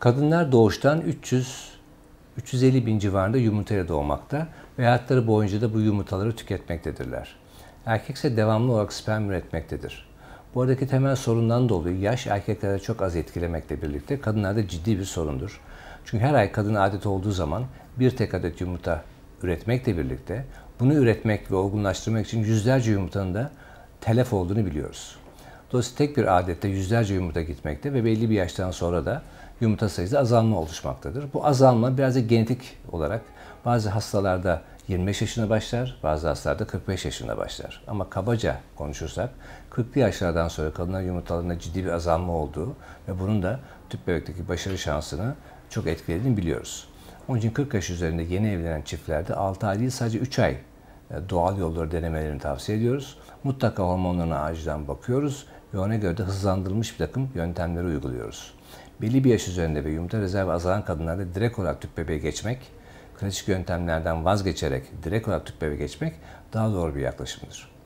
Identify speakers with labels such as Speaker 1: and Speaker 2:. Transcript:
Speaker 1: Kadınlar doğuştan 300 350 bin civarında yumurtaya doğmakta ve hayatları boyunca da bu yumurtaları tüketmektedirler. Erkek ise devamlı olarak sperm üretmektedir. Bu aradaki temel sorundan dolayı yaş erkeklerde çok az etkilemekle birlikte kadınlarda ciddi bir sorundur. Çünkü her ay kadın adet olduğu zaman bir tek adet yumurta üretmekle birlikte bunu üretmek ve olgunlaştırmak için yüzlerce yumurtanın da telef olduğunu biliyoruz. Dolayısıyla tek bir adette yüzlerce yumurta gitmekte ve belli bir yaştan sonra da yumurta sayısı azalma oluşmaktadır. Bu azalma biraz da genetik olarak bazı hastalarda 25 yaşında başlar, bazı hastalarda 45 yaşında başlar. Ama kabaca konuşursak 40'lı yaşlardan sonra kadınlar yumurtalarında ciddi bir azalma olduğu ve bunun da tüp bebekteki başarı şansını çok etkilediğini biliyoruz. Onun için 40 yaş üzerinde yeni evlenen çiftlerde 6 ay değil sadece 3 ay e, doğal yolları denemelerini tavsiye ediyoruz. Mutlaka hormonlarına acilen bakıyoruz ve ona göre de hızlandırılmış bir takım yöntemleri uyguluyoruz. Belli bir yaş üzerinde ve yumurta rezervi azalan kadınlarda direkt olarak tüp bebeğe geçmek, klasik yöntemlerden vazgeçerek direkt olarak tüp bebeğe geçmek daha doğru bir yaklaşımdır.